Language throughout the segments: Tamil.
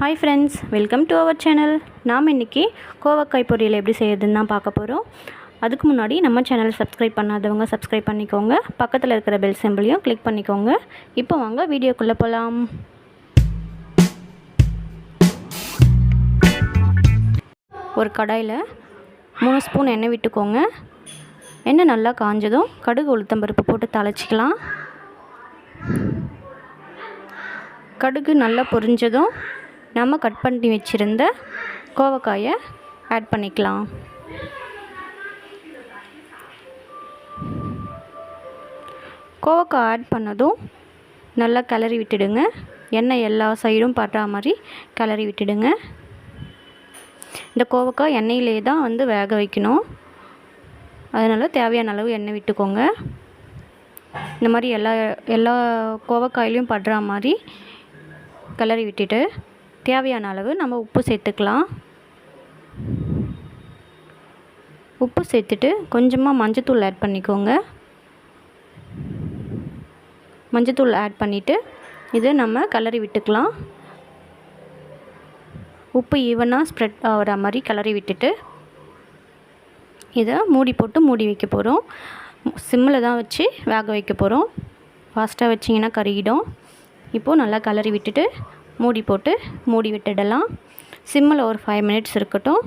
Hi friends welcome to our channel நாம் இன்றைக்கி கோவக்காய் பொரியல் எப்படி செய்யறதுன்னு தான் பார்க்க போகிறோம் அதுக்கு முன்னாடி நம்ம சேனல் சப்ஸ்கிரைப் பண்ணாதவங்க சப்ஸ்கிரைப் பண்ணிக்கோங்க. பக்கத்தில் இருக்கிற பெல் சிம்பிளையும் கிளிக் பண்ணிக்கோங்க. இப்போ வாங்க வீடியோக்குள்ளே போகலாம் ஒரு கடாயில் மூணு ஸ்பூன் எண்ணெய் விட்டுக்கோங்க. எண்ணெய் நல்லா காஞ்சதும் கடுகு உளுத்தம்பருப்பு போட்டு தலைச்சிக்கலாம் கடுகு நல்லா பொரிஞ்சதும் நம்ம கட் பண்ணி வச்சுருந்த கோவக்காயை ஆட் பண்ணிக்கலாம். கோவக்காய் ஆட் பண்ணதும் நல்லா கிளறி விட்டுடுங்க. எண்ணெய் எல்லா சைடும் படுற மாதிரி கிளறி விட்டுடுங்க. இந்த கோவக்காய் எண்ணெயிலே தான் வந்து வேக வைக்கணும். அதனால் தேவையான அளவு எண்ணெய் விட்டுக்கோங்க. இந்த மாதிரி எல்லா எல்லா கோவக்காயிலையும் படுற மாதிரி கிளறி விட்டுட்டு தேவையான அளவு நம்ம உப்பு சேர்த்துக்கலாம். உப்பு சேர்த்துட்டு கொஞ்சமாக மஞ்சத்தூள் ஆட் பண்ணிக்கோங்க. மஞ்சத்தூள் ஆட் பண்ணிவிட்டு இதை நம்ம கலரி விட்டுக்கலாம். உப்பு ஈவனாக ஸ்ப்ரெட் ஆகிற மாதிரி கலரி விட்டுட்டு இதை மூடி போட்டு மூடி வைக்க போகிறோம் சிம்மில் தான் வச்சு வேக வைக்க போகிறோம் ஃபாஸ்ட்டாக வச்சிங்கன்னா கருகிடும். இப்போது நல்லா கலரி விட்டுட்டு மூடி போட்டு மூடி விட்டுடலாம். சிம்மில் ஒரு ஃபைவ் மினிட்ஸ் இருக்கட்டும்.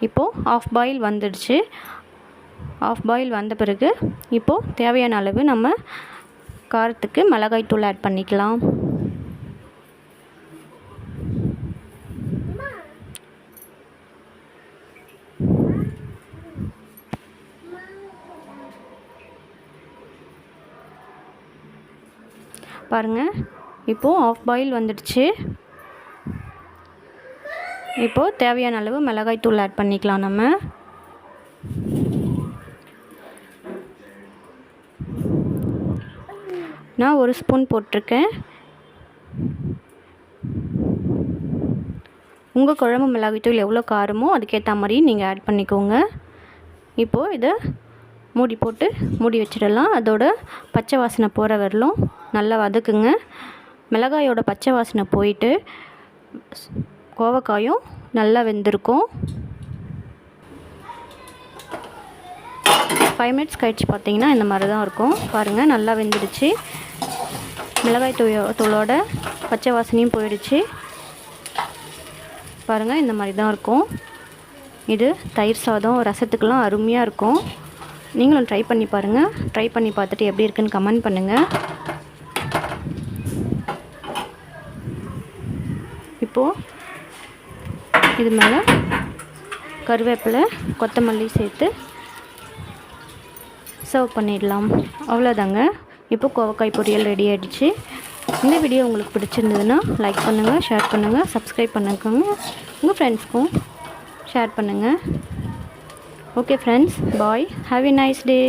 இப்போது ஆஃப் பாயில் வந்துடுச்சு. ஆஃப் பாயில் வந்த பிறகு இப்போது தேவையான அளவு நம்ம காரத்துக்கு மிளகாய் தூள் ஆட் பண்ணிக்கலாம். பாருங்கள் இப்போது ஆஃப் பாயில் வந்துடுச்சு. இப்போது தேவையான அளவு மிளகாய் தூள் ஆட் பண்ணிக்கலாம் நம்ம. நான் ஒரு ஸ்பூன் போட்டிருக்கேன். உங்கள் குழம்பு மிளகாய் தூள் எவ்வளோ காரமோ அதுக்கேற்ற மாதிரி நீங்கள் ஆட் பண்ணிக்கோங்க. இப்போது இதை மூடி போட்டு மூடி வச்சிடலாம். அதோட பச்சை வாசனை போகிற வரலும் நல்லா வதக்குங்க. மிளகாயோட பச்சை வாசனை போயிட்டு கோவக்காயும் நல்லா வெந்திருக்கும். ஃபைவ் மினிட்ஸ் கழிச்சு பார்த்தீங்கன்னா இந்த மாதிரி தான் இருக்கும். பாருங்கள் நல்லா வெந்துடுச்சு. மிளகாய் தூயோ தூளோட பச்சை வாசனையும் போயிடுச்சு. பாருங்கள் இந்த மாதிரி தான் இருக்கும். இது தயிர் சாதம் ரசத்துக்கெலாம் அருமையாக இருக்கும். நீங்களும் ட்ரை பண்ணி பாருங்கள் ட்ரை பண்ணி பார்த்துட்டு எப்படி இருக்குன்னு கமெண்ட் பண்ணுங்கள் இப்போது இது மேலே கருவேப்பிலை கொத்தமல்லி சேர்த்து சர்வ் பண்ணிடலாம். அவ்வளோதாங்க இப்போ கோவக்காய் பொரியல் ரெடி ஆகிடுச்சு இந்த வீடியோ உங்களுக்கு பிடிச்சிருந்ததுன்னா லைக் பண்ணுங்கள் ஷேர் பண்ணுங்கள் சப்ஸ்கிரைப் பண்ணிக்கோங்க. உங்கள் ஃப்ரெண்ட்ஸ்க்கும் ஷேர் பண்ணுங்கள் okay friends bye have a nice day